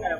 แต่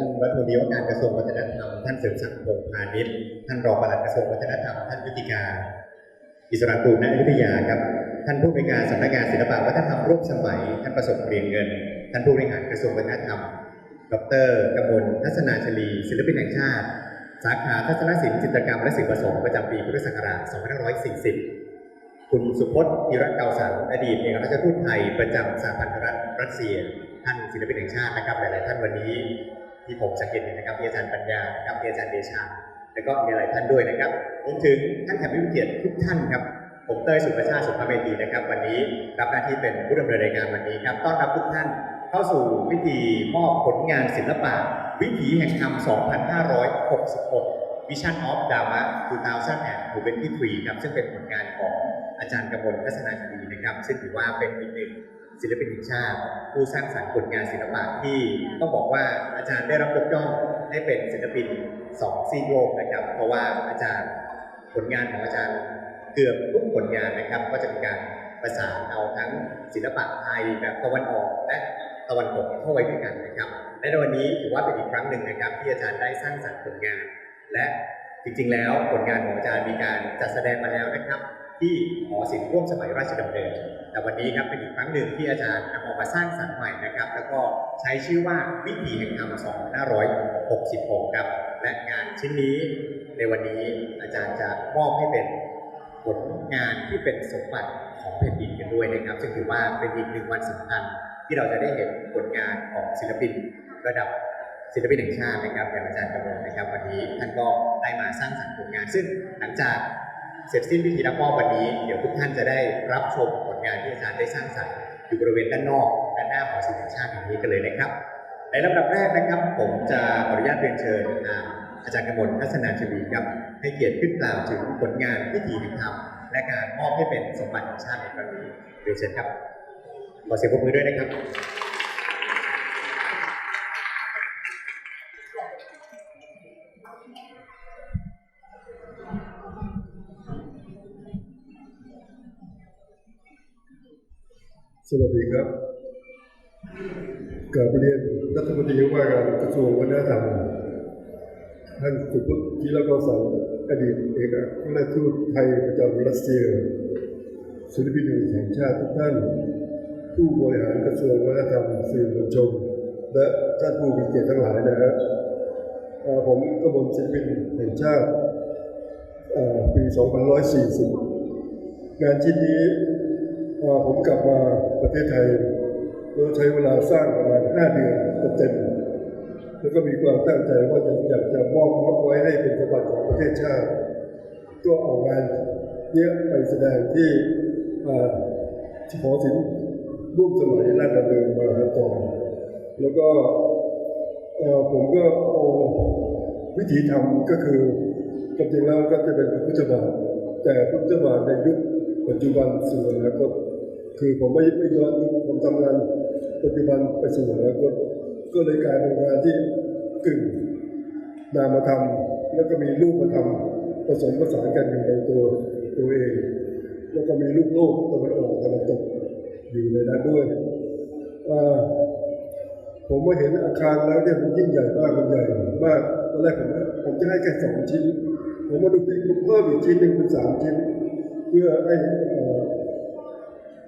านรัฐมนตรีว่าการกระทรวงวัฒนธรรม ท่านเสริมศักดิ์พงพาณิชย์ ท่านรองปลัดกระทรวงวัฒนธรรม ท่านวิติการอิสระกูลณอยุธยาครับ ท่านผู้บริการสำนักงานศิลปะวัฒนธรรมร่วมสมัย ท่านประสบเรียนเงิน ท่านผู้บริหารกระทรวงวัฒนธรรม ดรกมลทัศนาชลี ศิลปินแห่งชาติ สาขาทัศนศิลป์จิตรกรรมและศิลปผสมประจำปีพุทธศักราช 2540 คุณสุพจน์ธีระเกาสันอดีตเอกอัครราชทูตไทยประจำสหพันธรัฐรัสเซีย ท่านศิลปินแห่งชาตินะครับหลาย ๆ ท่านวันนี้ ที่ผมสังเกตเห็นนะครับมีอาจารย์ปัญญานะครับมีอาจารย์เดชาแล้วก็มีหลายท่านด้วยนะครับรวมถึงท่านแขกผู้เกียรติทุกท่านครับ ผมเต้ยสุภาชาติสุภาเมธีนะครับ วันนี้รับหน้าที่เป็นผู้ดำเนินรายการวันนี้ครับ ต้อนรับทุกท่านเข้าสู่พิธีมอบผลงานศิลปะ วิถีแห่งธรรม 2566 Vision of Dharma 2023ครับซึ่งเป็นผลงานของอาจารย์กมลทัศนาคดีนะครับ ซึ่งถือว่าเป็นอีกหนึ่ง ศิลปินแห่งชาติ ผู้สร้างสรรค์ผลงานศิลปะที่ต้องบอกว่าอาจารย์ได้รับยกย่องให้เป็นศิลปินสองซีกโลกนะครับ เพราะว่าอาจารย์ผลงานของอาจารย์เกือบทุกผลงานนะครับ ก็จะมีการประสานเอาทั้งศิลปะไทยแบบตะวันออกและตะวันตกเข้าไว้ด้วยกันนะครับ และในวันนี้ถือว่าเป็นอีกครั้งหนึ่งนะครับ ที่อาจารย์ได้สร้างสรรค์ผลงาน และจริงๆ แล้วผลงานของอาจารย์มีการจัดแสดงมาแล้วนะครับ ที่หอศิลป์ร่วมสมัยราชดำเนิน แต่วันนี้ครับเป็นอีกครั้งหนึ่งที่อาจารย์นำออกมาสร้างสรรค์ใหม่นะครับ แล้วก็ใช้ชื่อว่าวิถีแห่งธรรม 2566 ครับ และงานชิ้นนี้ในวันนี้อาจารย์จะมอบให้เป็นผลงานที่เป็นสมบัติของแผ่นดินกันด้วยนะครับ ซึ่งถือว่าเป็นอีกหนึ่งวันสำคัญที่เราจะได้เห็นผลงานของศิลปินระดับศิลปินแห่งชาตินะครับอย่างอาจารย์กำมลนะครับ วันนี้ท่านก็ได้มาสร้างสรรค์ผลงาน ซึ่งหลังจาก เสร็จสิ้นพิธีรับมอบวันนี้ เดี๋ยวทุกท่านจะได้รับชมผลงานที่อาจารย์ได้สร้างสรรค์อยู่บริเวณด้านนอกด้านหน้าหอศิลป์แห่งชาติแห่งนี้กันเลยนะครับ ในลำดับแรกนะครับ ผมจะขออนุญาตเรียนเชิญอาจารย์กมลทัศนาชวีครับให้เกียรติขึ้นกล่าวถึงผลงานพิธีแห่งธรรมและการมอบให้เป็นสมบัติแห่งชาติในครั้งนี้เรียนเชิญครับขอเสียงปรบมือด้วยนะครับ สวัสดีครับกาบเรียนรัฐมนตรีว่าการกระทรวงวัฒนธรรมท่านสุพุทธิรกสังอดีตเอกอัครราชทูตไทยประจำรัสเซียศิลปินแห่งชาติทุกท่าน ผู้บริหารกระทรวงวัฒนธรรมสื่อมวลชนและท่านผู้มีเกียรติทั้งหลายนะฮะเอ่อผมกบลศิลปินแห่งชาติปี 2540 งานชิ้นนี้ พอผมกลับมาประเทศไทยเราใช้เวลาสร้างประมาณ5เดือนเต็มแล้วก็มีความตั้งใจว่าจะอยากจะมอบมอบไว้ให้เป็นสมบัติของประเทศชาติ ก็เอางานเนี้ยไปแสดงที่อ่หอศิลป์ร่วมสมัยราชดำเนินมาต่อแล้วก็ผมก็เอาวิธีทำก็คือความจริงแล้วก็จะเป็นพระพุทธบาทแต่พระพุทธบาทในยุคปัจจุบันสู่อนาคต คือผมไม่ไม่ย้อนยุคผมทำงานปัจจุบันไปสู่อนาคตก็เลยกลายเป็นงานที่กึ่งนามธรรมแล้วก็มีรูปธรรมผสมผสานกันอยู่ในตัวตัวเอง แล้วก็มีลูกโลกตะวันออกตะวันตกอยู่ในนั้นด้วยผมมาเห็นอาคารแล้วเนี่ยมันยิ่งใหญ่มากมันใหญ่มากตอนแรกผมผมจะให้แค่สองชิ้น ผมมาดูที่เพิ่มอีกชิ้นหนึ่งเป็นสามชิ้น เพื่อให้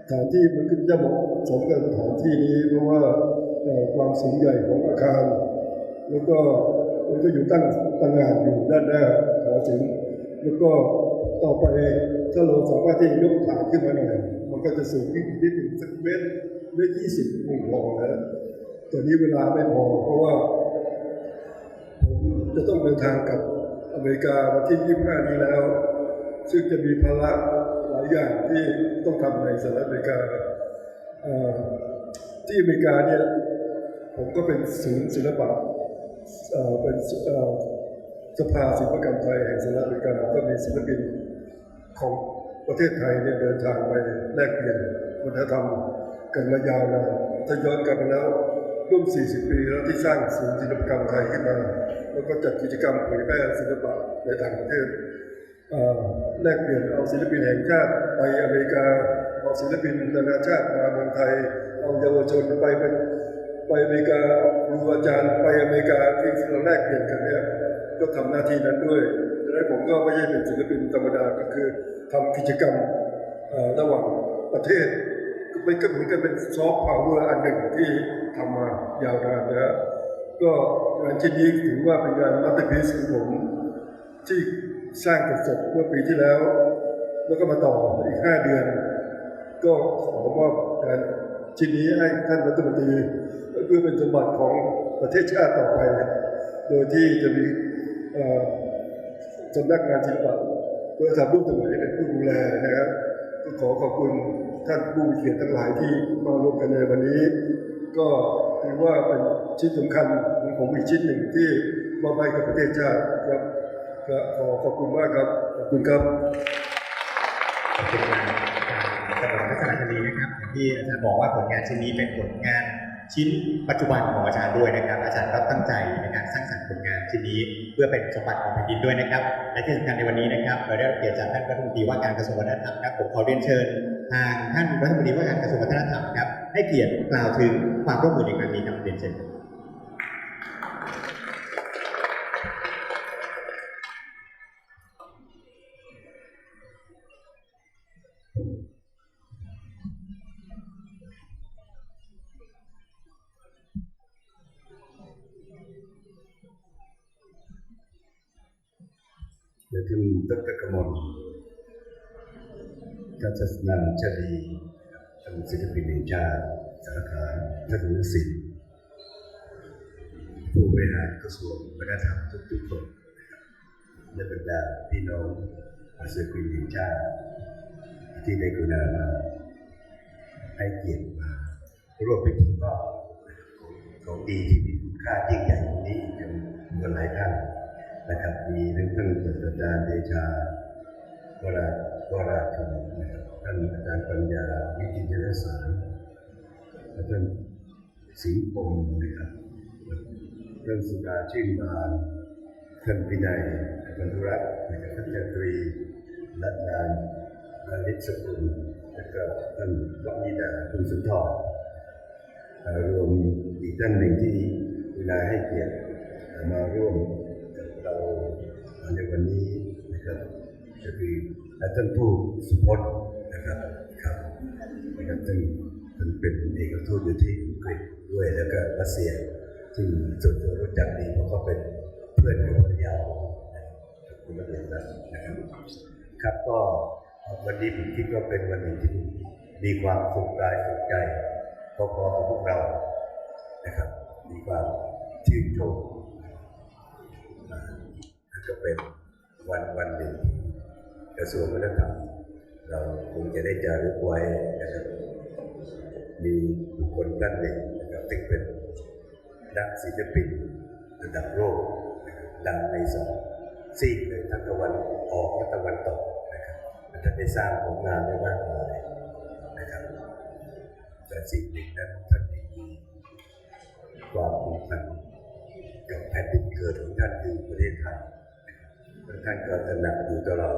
สถานที่มันก็จะเหมาะสมกับสถานที่นี้ เพราะว่าความสูงใหญ่ของอาคาร แล้วก็มันก็อยู่ตั้งตั้งงานอยู่ด้านหน้าหอศิลป์แล้วก็ต่อไปถ้าเราสามารถที่ยกฐานขึ้นมาหน่อยมันก็จะสูงขึ้นนิดหนึ่งสักเมตรเมตรยี่สิบคงพอแล้วแต่นี้เวลาไม่พอเพราะว่าผมจะต้องเดินทางกลับอเมริกาวันที่25นี้แล้ว ซึ่งจะมีภาระายอย่างที่ต้องทำในสหรัฐอเมริกาที่อเมริกาเนี่ยผมก็เป็นศูนย์ศิลปะเป็นสภาศิลปกรรมไทยแห่งสหรัฐอเมริกาก็มีศิลปินของประเทศไทยเนี่ยเดินทางไปแลกเปลี่ยนวัฒนธรรมกันมายาวนานถ้าย้อนกลับไปแล้วร่วม 40 ปีแล้วที่สร้างศูนย์ศิลปกรรมไทยขึ้นมา แล้วก็จัดกิจกรรมเผยแพร่ศิลปะในต่างประเทศเอ่อ แลกเปลี่ยนเอาศิลปินแห่งชาติไปอเมริกา เอาศิลปินนานาชาติมาเมืองไทย เอาเยาวชนไปเป็นไปอเมริกาครูอาจารย์ไปอเมริกาที่เราแลกเปลี่ยนกันเนี่ยก็ทำหน้าที่นั้นด้วยดังนั้นผมก็ไม่ใช่เป็นศิลปินธรรมดาก็คือทำกิจกรรมระหว่างประเทศมันก็เหมือนกันเป็นซอฟต์พาวเวอร์อันหนึ่งที่ทำมายาวนานนะฮะก็งานชิ้นนี้ถือว่าเป็นงานมาสเตอร์พีซของผมที่ สร้างเสร็จเมื่อปีที่แล้ว แล้วก็มาต่ออีก5เดือน ก็ขอมอบงานชิ้นนี้ให้ท่านรัฐมนตรีเพื่อเป็นสมบัติของประเทศชาติต่อไป โดยที่จะมีสำนักงานศิลปะเพื่อทำรูปสมัยเป็นผู้ดูแลนะครับก็ขอขอบคุณท่านผู้เกียรติทั้งหลายที่มาร่วมกันในวันนี้ ก็ถือว่าเป็นชิ้นสำคัญของผมอีกชิ้นหนึ่งที่มอบให้กับประเทศชาติครับ ก็ขอขอบคุณมากครับ ขอบคุณครับ ขอบคุณครับสำหรับทัศนคตินะครับอย่างที่อาจารย์บอกว่าผลงานชิ้นนี้เป็นผลงานชิ้นปัจจุบันของอาจารย์ด้วยนะครับ อาจารย์ก็ตั้งใจในการสร้างสรรค์ผลงานชิ้นนี้ เพื่อเป็นสมบัติของแผ่นดินด้วยนะครับ และที่สำคัญในวันนี้นะครับเราได้รับเกียรติจากท่านรัฐมนตรีว่าการกระทรวงวัฒนธรรมครับผมขอเรียนเชิญทางท่านรัฐมนตรีว่าการกระทรวงวัฒนธรรมครับให้เกียรติกล่าวถึงความร่วมมือในครั้งนี้ครับเรียนเชิญ ครับและท่านดรกมลทัศนันชลีท่านศิลปินแห่งชาติสาขาทัศนศิลป์ผู้บริหารกระทรวงวัฒนธรรมทุกๆคนนะครับและบรรดาพี่น้องศิลปินแห่งชาติที่ได้กรุณามาให้เกียรติมาร่วมพิธีมอบของดีที่มีคุณค่ายิ่งใหญ่นี้จำนวนหลายท่าน นะครับมีทั้งท่านอาจารย์เดชาวราวราชนนะครับท่านอาจารย์ปัญญาวิจิตรสารท่านสิงห์ปมนะครับท่านสุดาชื่นบานท่านพินัยบรรทุรัตน์นะครับท่านยตรีรัตนานอาลิศสกุลและก็ท่านวันิดาคุณสุนทรเอ่อรวมอีกท่านหนึ่งที่เวลาให้เกียรติมาร่วม ในวันนี้นะครับก็คือท่านทูตสุพจน์นะครับครับนะครับซึ่งท่านเป็นเอกทูตอยู่ที่อังกฤษด้วยแล้วก็รัสเซียซึ่งส่วนตัวรู้จักดีเพราะเขาเป็นเพื่อนกับภรรยานะครับคุณระเบียบนะครับครับก็วันนี้ผมคิดว่าเป็นวันหนึ่งที่มีความสุขกายสุขใจพอๆกับพวกเรานะครับ มีความชื่นชม ก็เป็นวันวันหนึ่งกระทรวงวัฒนธรรมเราคงจะได้จารึกไว้นะครับมีบุคคลท่านหนึ่งนะครับซึ่งเป็นนักศิลปินระดับโลกดังในสองซีกเลยทั้งตะวันออกและตะวันตกนะครับท่านได้สร้างผลงานไว้มากมายนะครับแต่สิ่งหนึ่งนั้นท่านมีความผูกพันกับแผ่นดินเกิดของท่านคือประเทศไทย ท่านก็ตระหนักอยู่ตลอด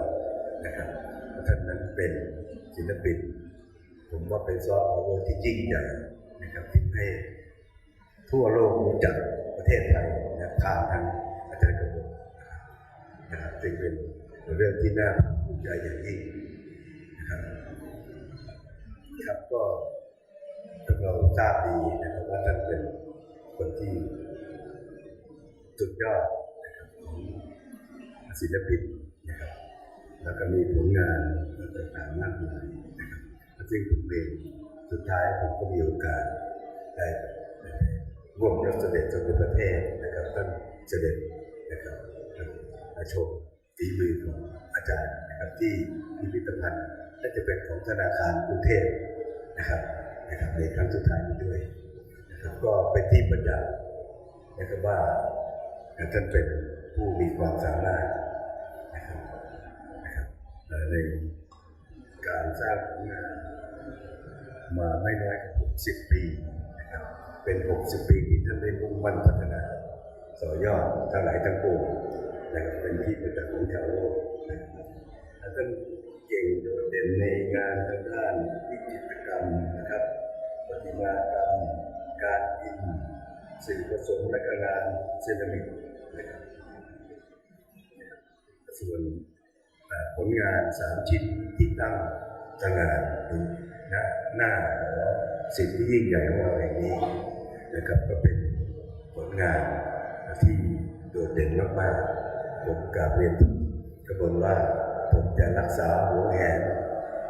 นะครับว่าท่านนั้นเป็นศิลปิน ผมว่าเป็นซอฟต์พาวเวอร์ที่ยิ่งใหญ่นะครับที่ให้ทั่วโลกรู้จักประเทศไทยนะผ่านทางอาจารย์กระบอกนะครับจึงเป็นเรื่องที่น่าภูมิใจอย่างยิ่งนะครับครับก็พวกเราทราบดีนะครับว่าท่านเป็นคนที่สุดยอด ศิลปินนะครับแล้วก็มีผลงานต่างๆมากมายนะครับซึ่งผมเองสุดท้ายผมก็มีโอกาสได้ร่วมรับเสด็จสมเด็จพระเทพนะครับท่านเสด็จนะครับมาชมฝีมือของอาจารย์นะครับที่พิพิธภัณฑ์และจะเป็นของธนาคารกรุงเทพนะครับนะครับในครั้งสุดท้ายนี้ด้วยนะครับก็เป็นที่ประจักษ์นะครับว่าท่านเป็นผู้มีความสามารถ ในการสร้างผลงานมาไม่น้อยกว่า60 ปีนะครับเป็น 60 ปีที่ท่านได้มุ่งมั่นพัฒนาต่อยอดทั้งหลายทั้งปวงนะครับเป็นที่ประจักษ์ของชาวโลกนะครับท่านเก่งโดดเด่นในงานทางด้านวิจิตรกรรมนะครับประติมากรรม การพิมพ์สื่อผสมและก็งานเซรามิกนะครับส่วน ผลงานสามชิ้นที่ตั้งตระหงานอยู่ณหน้าสิ่งที่ยิ่งใหญ่ของเราแห่งนี้นะครับก็เป็นผลงานที่โดดเด่นมากๆผมกราบเรียนกระบวนว่าผมจะรักษาหัวแหน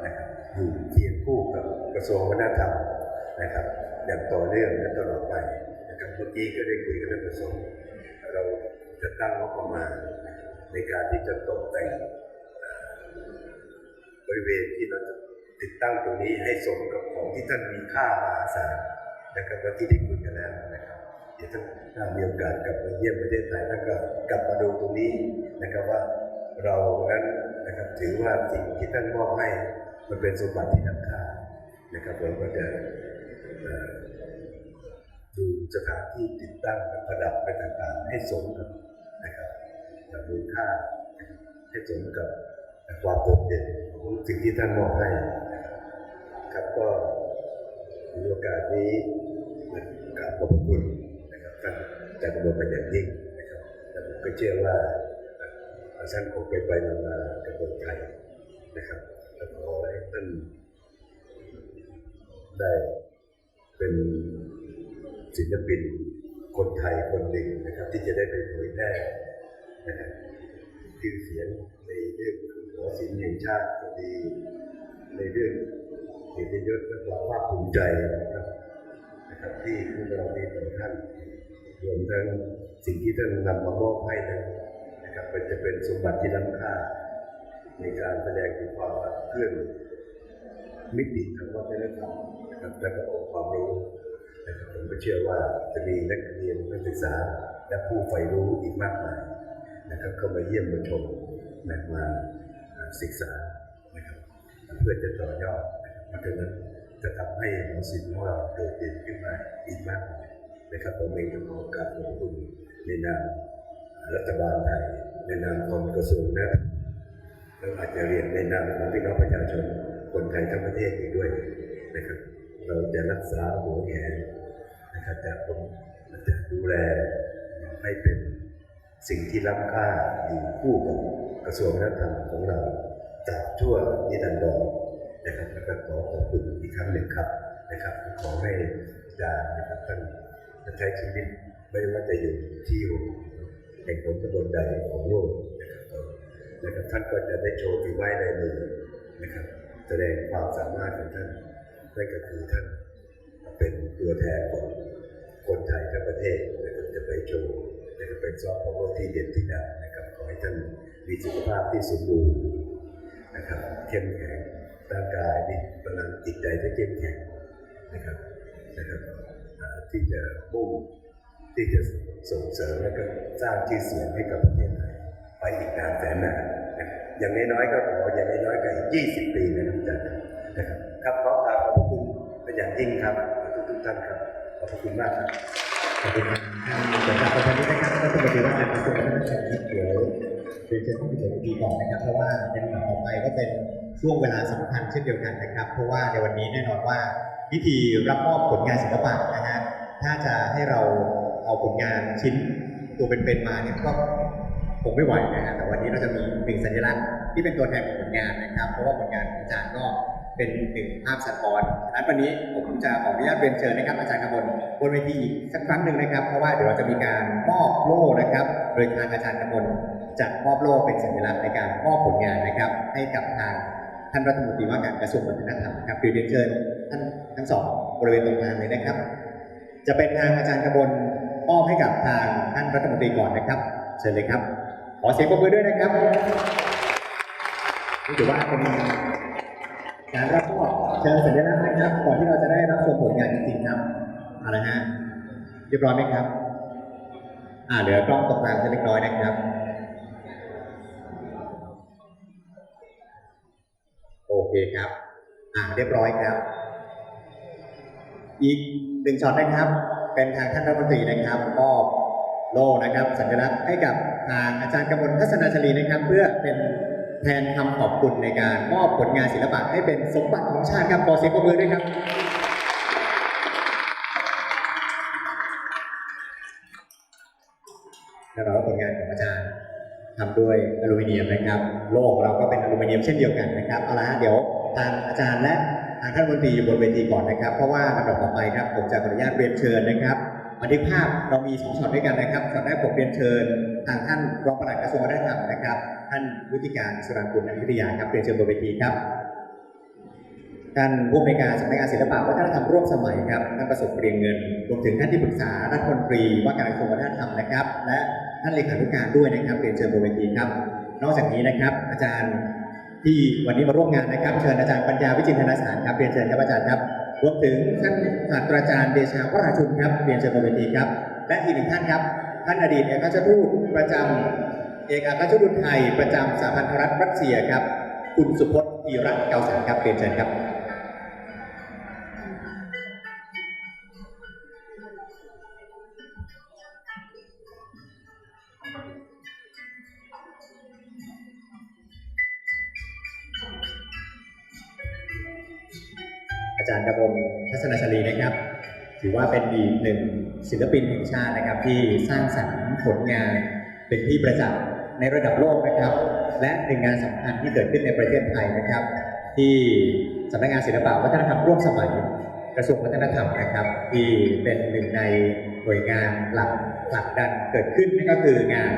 นะครับอยู่เคียงคู่กับกระทรวงวัฒนธรรมนะครับอย่างต่อเนื่องและตลอดไปนะครับเมื่อกี้ก็ได้คุยกับท่านประสงค์เราจะตั้งงบประมาณในการที่จะตกแต่ง บริเวณที่เราจะติดตั้งตรงนี้ให้สมกับของที่ท่านมีค่ามหาศาลนะครับว่าที่ได้คุยกันแล้วนะครับเดี๋ยวท่านถ้ามีโอกาสกลับมาเยี่ยมประเทศไทยท่านก็กลับมาดูตรงนี้นะครับว่าเรานั้นนะครับถือว่าสิ่งที่ท่านมอบให้มันเป็นสมบัติที่ล้ำค่านะครับเราก็จะดูสถานที่ติดตั้งประดับไปต่างๆให้สมกับนะครับกับมูลค่าให้สมกับ ความโดดเด่นของสิ่งที่ท่านมอบให้ครับก็มีโอกาสนี้กราบขอบคุณนะครับท่านจากกระบวนอย่างยิ่งนะครับแต่ผมก็เชื่อว่าท่านคงไปไปมามากับคนไทยนะครับและขอให้ท่านได้เป็นศิลปินคนไทยคนหนึ่งนะครับ ที่จะได้ไปเผยแพร่นะครับ ชื่อเสียงในเรื่องหอศิลป์แห่งชาติก็ดีในเรื่องเกียรติยศและความภาคภูมิใจนะครับนะครับที่พวกเรามีต่อท่านรวมทั้งสิ่งที่ท่านนำมามอบให้นั้นนะครับมันจะเป็นสมบัติที่ล้ำค่า ในการแสดงถึงความขับเคลื่อนมิติทางวัฒนธรรมนะครับและก็องค์ความรู้นะครับผมก็เชื่อว่าจะมีนักเรียนนักศึกษาและผู้ใฝ่รู้อีกมากมาย นะครับเข้ามาเยี่ยมมาชมนะมาศึกษานะครับเพื่อจะต่อยอดนะครับเพราะฉะนั้นจะทำให้หอศิลป์ของเราโดดเด่นขึ้นมาอีกมากมายนะครับผมเองก็ขอโอกาสขอบคุณในนามรัฐบาลไทยในนามของกระทรวงนะแล้วอาจจะเรียนในนามของพี่น้องประชาชนคนไทยทั้งประเทศอีกด้วยนะครับ เราจะรักษาหัวแหนนะครับแต่ผมจะดูแลให้เป็น สิ่งที่ล้ำค่าอยู่คู่กับกระทรวงวัฒนธรรมของเราจากทั่วนิรันดรนะครับแล้วก็ขอขอบคุณอีกครั้งหนึ่งครับนะครับ ขอให้อาจารย์นะครับท่านใช้ชีวิตไม่ว่าจะอยู่ที่แห่งผลกระบนใดของโลกนะครับนะครับท่านก็จะได้โชว์ฝีไม้ลายมือนะครับ แสดงความสามารถของท่านนั่นก็คือท่านเป็นตัวแทนของคนไทยทั้งประเทศนะครับจะไปโชว์ นะครับเป็นซอฟต์พาวร์ที่เด่นที่ดังนะครับขอให้ท่านมีสุขภาพที่สมบูรณ์นะครับเข้มแข็งร่างกายมีพลังจิตใจที่เข้มแข็งนะครับนะครับที่จะมุ่งที่จะส่งเสริมและก็สร้างชื่อเสียงให้กับประเทศไทยไปอีกนานแสนนานอย่างน้อยๆก็ขออย่างน้อยๆก็อีก20ปีนะครับอาจารย์นะครับครับขอกราบขอบพระคุณเป็นอย่างยิ่งครับทุกๆท่านครับขอบพระคุณมากครับ สำหรับประธานนี้นะครับรัฐมนตรีว่าการกระทรวงวัฒนธรรมครับเดี๋ยวเรียนเชิญท่านผู้ชมดีก่อนนะครับ เพราะว่าในลำดับต่อไปก็เป็นช่วงเวลาสำคัญเช่นเดียวกันนะครับ เพราะว่าในวันนี้แน่นอนว่าพิธีรับมอบผลงานศิลปะนะฮะถ้าจะให้เราเอาผลงานชิ้นตัวเป็นๆมาเนี่ยก็คงไม่ไหวนะฮะแต่วันนี้เราจะมีหนึ่งสัญลักษณ์ที่เป็นตัวแทนของผลงานนะครับ เพราะว่าผลงานของอาจารย์ เป็นหนึ่งภาพสะท้อนฉะนั้นวันนี้ผมจะขออนุญาตเรียนเชิญนะครับอาจารย์กำมลบนเวทีอีกสักครั้งหนึ่งนะครับ เพราะว่าเดี๋ยวเราจะมีการมอบโล่นะครับ โดยทางอาจารย์กำมลจะมอบโล่เป็นสัญลักษณ์ในการมอบผลงานนะครับ ให้กับทางท่านรัฐมนตรีว่าการกระทรวงวัฒนธรรมนะครับเรียนเชิญท่านทั้งสองบริเวณตรงกลางเลยนะครับ จะเป็นทางอาจารย์กำมลมอบให้กับทางท่านรัฐมนตรีก่อนนะครับ เชิญเลยครับ ขอเสียงปรบมือด้วยนะครับนี่ถือว่าเป็น การรับมอบเชิญสัญลักษณ์นะครับ ก่อนที่เราจะได้รับชมผลงานจริงๆครับเอาละฮะเรียบร้อยไหมครับ อ่าเหลือกล้องตรงกลางเล็กน้อยนะครับ โอเคครับ อ่าเรียบร้อยครับ อีกหนึ่งช็อตนะครับ เป็นทางท่านรัฐมนตรีนะครับมอบโล่นะครับ สัญลักษณ์ให้กับทางอาจารย์กำมลทัศนาชลีนะครับ เพื่อเป็น แทนคำขอบคุณในการมอบผลงานศิลปะให้เป็นสมบัติของชาติครับขอเสียงปรบมือด้วยครับ แล้วเราผลงานของอาจารย์ทำด้วยอลูมิเนียมนะครับ โลกเราก็เป็นอลูมิเนียมเช่นเดียวกันนะครับเอาละเดี๋ยวทางอาจารย์และทางท่านรัฐมนตรีอยู่บนเวทีก่อนนะครับ เพราะว่าลำดับต่อไปครับ ผมจะขออนุญาตเรียนเชิญนะครับ บันทึกภาพเรามีสองช็อตด้วยกันนะครับช็อตแรกผมเรียนเชิญทางท่านรองปลัดกระทรวงวัฒนธรรมนะครับ ท่านวุฒิการสุรางกุลนันวิทยาครับเรียนเชิญบนเวทีครับท่านผู้อำนวยการสำนักงานศิลปะวัฒนธรรมร่วมสมัยครับท่านประสบเรียงเงินรวมถึงท่านที่ปรึกษารัฐมนตรีว่าการกระทรวงวัฒนธรรมนะครับ และท่านเลขานุการด้วยนะครับเรียนเชิญบนเวทีครับ นอกจากนี้นะครับ อาจารย์ที่วันนี้มาร่วมงานนะครับ เชิญอาจารย์ปัญญาวิจิตรธนสารครับเรียนเชิญครับอาจารย์ครับ รวมถึงท่านศาสตราจารย์เดชาวราชุนครับเรียนเชิญบนเวทีครับ และอีกหนึ่งท่านครับ ท่านอดีตเอกอัครราชทูตประจำเอกอัครราชทูตไทยประจำสหพันธรัฐรัสเซียครับ คุณสุพจน์ธีรัตน์เกาสันครับเรียนเชิญครับ อาจารย์กระบมทัศนชลีนะครับ ถือว่าเป็นอีกหนึ่งศิลปินแห่งชาตินะครับ ที่สร้างสรรค์ผลงานเป็นที่ประจักษ์ในระดับโลกนะครับ และหนึ่งานสำคัญที่เกิดขึ้นในประเทศไทยนะครับ ที่สำนักงานศิลปวัฒนธรรมร่วมสมัยกระทรวงวัฒนธรรมนะครับ ที่เป็นหนึ่งในหน่วยงานหลักผลักดันเกิดขึ้นนั่นก็คืองาน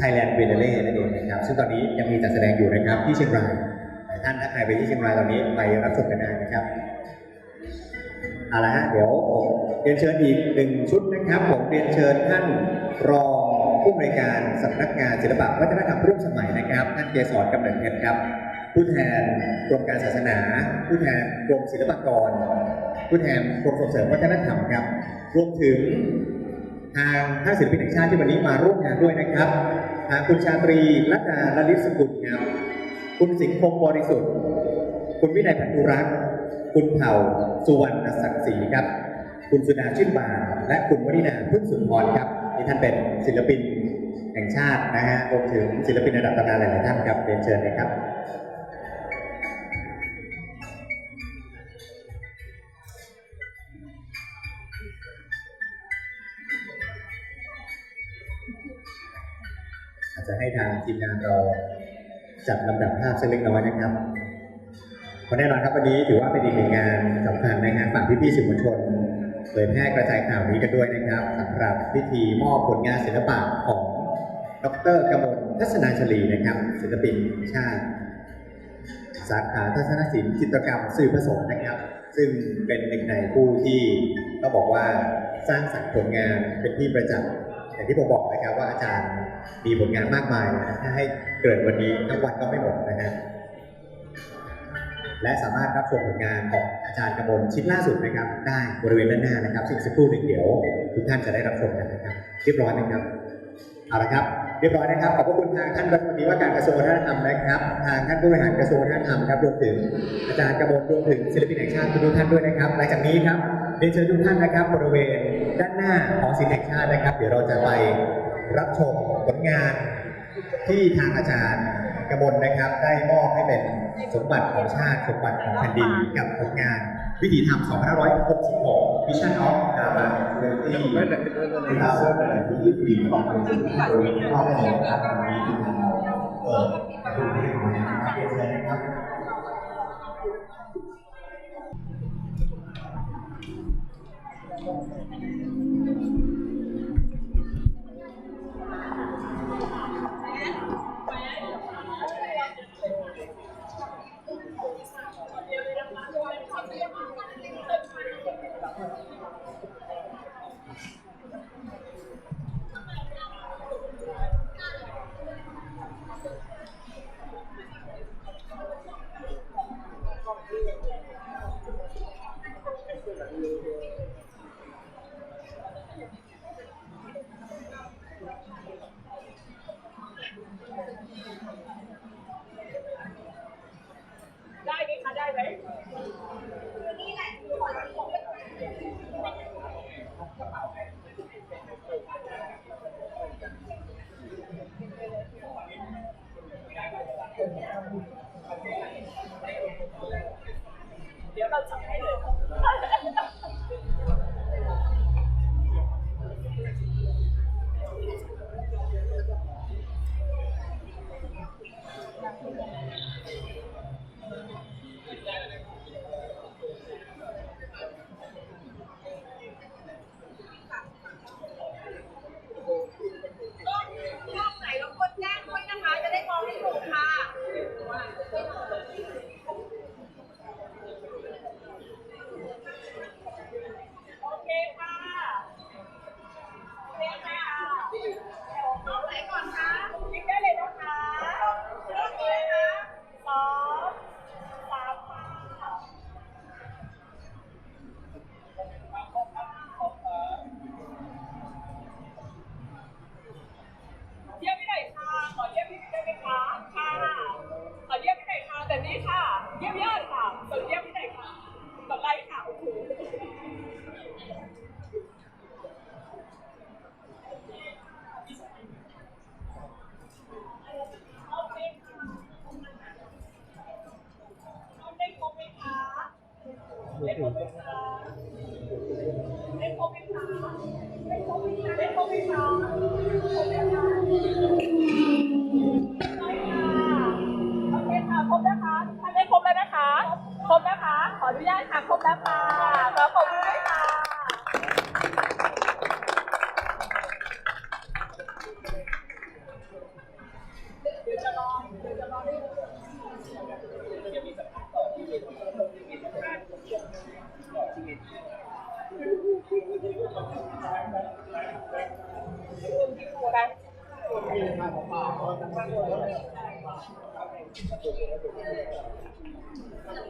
Thailand Biennale นั่นเองนะครับ ซึ่งตอนนี้ยังมีจัดแสดงอยู่นะครับที่เชียงรายท่านถ้าใครไปที่เชียงรายตอนนี้ไปรับชมกันได้นะครับ เอาละฮะเดี๋ยวผมเรียนเชิญอีกหนึ่งชุดนะครับ ผมเรียนเชิญท่านรองผู้อำนวยการสำนักงานศิลปะวัฒนธรรมร่วมสมัยนะครับท่านเกษรกำเนิดเงินครับ ผู้แทนกรมการศาสนา ผู้แทนกรมศิลปากร ผู้แทนกรมส่งเสริมวัฒนธรรมครับรวมถึงทางท่านศิลปินแห่งชาติที่วันนี้มาร่วมงานด้วยนะครับทางคุณชาตรีรัตนาลลิศสกุลครับคุณสิงห์พงศ์บริสุทธิ์ คุณวินัยพันธุรักษ์ คุณเผ่าสุวรรณศักดิ์ศรีครับ คุณสุดาชื่นบาและคุณวรินาพึ่งสุนทรครับนี่ท่านเป็นศิลปินแห่งชาตินะฮะรวมถึงศิลปินระดับตำนานหลายๆท่านครับเรียนเชิญเลยครับอาจจะให้ทางทีมงานเราจัดลำดับภาพสักเล็กน้อยนะครับ พราะแน่นอนครับวันนี้ถือว่าเป็นอีกหนึ่งงานสำคัญนะฮะฝากพี่ๆสื่อมวลชนเผยแพร่กระจายข่าวนี้กันด้วยนะครับสำหรับพิธีมอบผลงานศิลปะของดรกมลทัศนาชลีนะครับ ศิลปินชาติ สาขาทัศนศิลป์จิตรกรรมสื่อผสมนะครับ ซึ่งเป็นหนึ่งในผู้ที่ต้องบอกว่าสร้างสรรค์ผลงานเป็นที่ประจักษ์อย่างที่ผมบอกนะครับว่าอาจารย์มีผลงานมากมายถ้าให้เกิดวันนี้ทั้งวันก็ไม่หมดนะฮะ และสามารถรับชมผลงานของอาจารย์กระมวลชิ้นล่าสุดนะครับ ได้บริเวณด้านหน้านะครับซึ่งสักครู่หนึ่งเดี๋ยวทุกท่านจะได้รับชมกันนะครับ เรียบร้อยนะครับเอาละครับเรียบร้อยนะครับขอบพระคุณทางท่านรัฐมนตรีว่าการกระทรวงวัฒนธรรมนะครับ ทางท่านผู้บริหารกระทรวงวัฒนธรรมครับรวมถึงอาจารย์กระมวลรวมถึงศิลปินแห่งชาติทุกท่านด้วยนะครับหลังจากนี้ครับเรียนเชิญทุกท่านนะครับบริเวณด้านหน้าหองศิลป์แห่งชาตินะครับ เดี๋ยวเราจะไปรับชมผลงานที่ทางอาจารย์ กระมวลนะครับ ได้มอบให้เป็นสมบัติของชาติสมบัติของแผ่นดินกับผลงาน วิถีธรรม 2566 Vision of Dharma ที่เราที่ปีของโดยรอบของครับวันนี้ที่เราเอ่อผู้บริหารนะครับเรียนเชิ